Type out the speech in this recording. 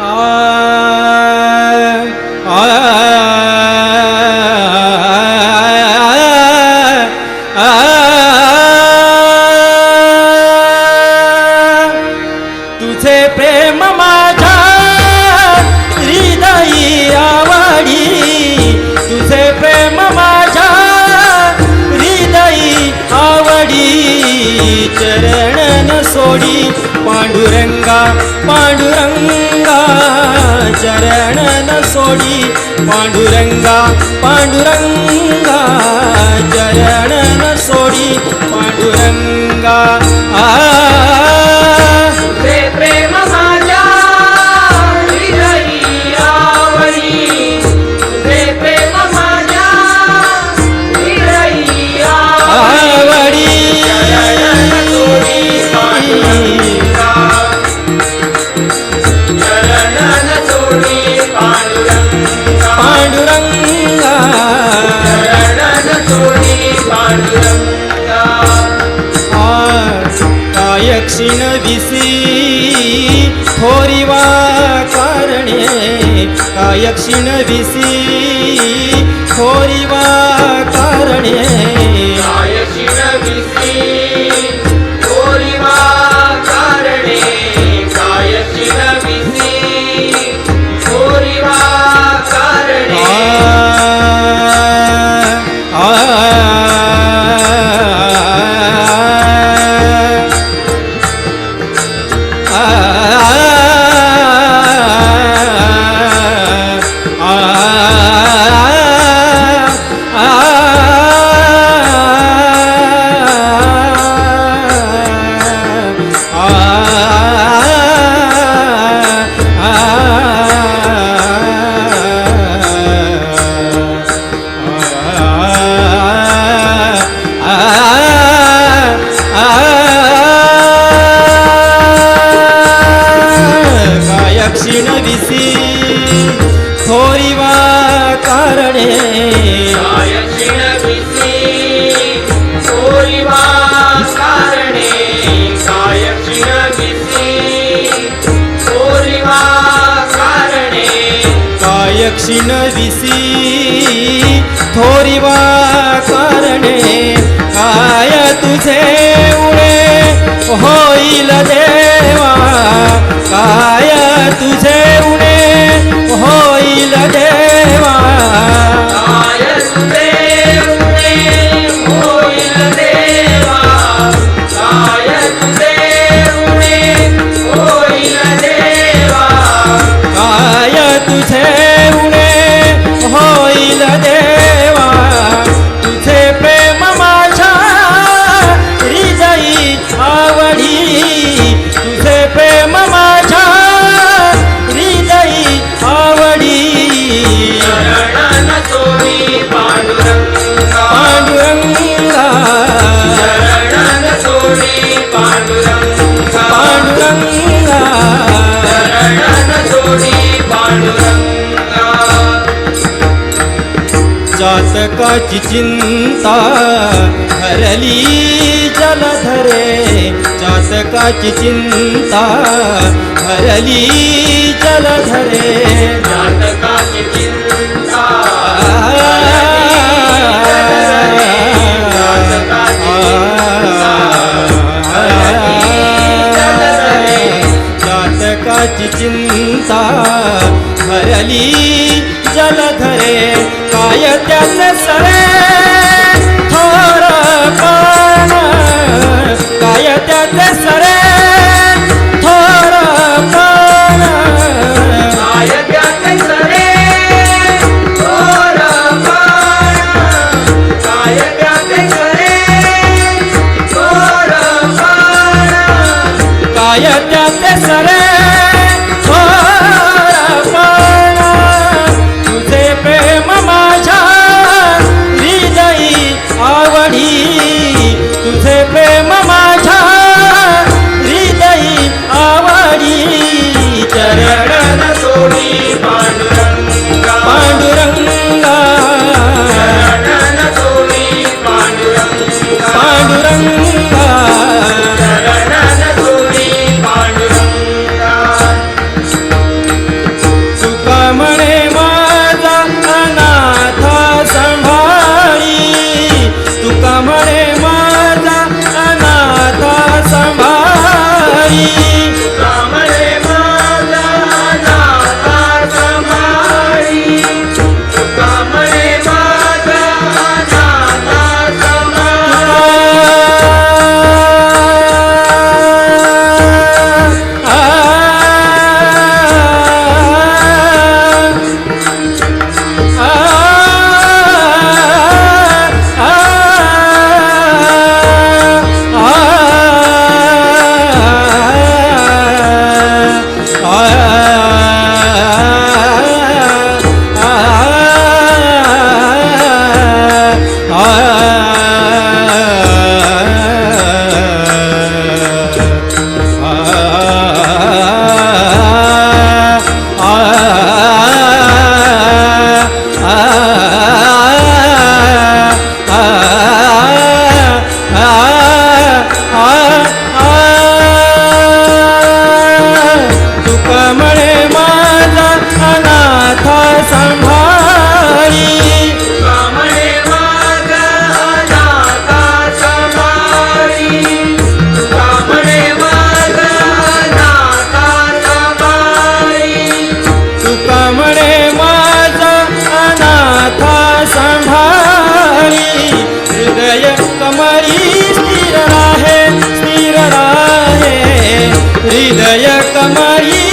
तुझे प्रेम माझ्या हृदयी आवडी. तुझे प्रेम माझ्या हृदयी आवडी. चरण சோடி பாண்டுரங்கா பாண்டுரங்கா சரணன சோடி பாண்டுரங்கா பாண்டுரங்கா சரணன சோடி பாண்டுரங்கா. ஆ कायक्षीण विसि होरिवा कारणे कायक्षीण विसि होरिवा कारणे का यक्षीण થોરી વા કારણે કાયક્ષિણ વિસી થોરી વા કારણે કાય તુજે ઉડે, હોઈલ દેવા. કાય તુજે ઉડે जातकाची चिंता हरली जलधरे. जातकाची चिंता हरली जलधरे. जातकाची चिंता ಮಾಯ ಸರೇ कमरी स्थिर राहे स्थिर राहे। हृदय कमरी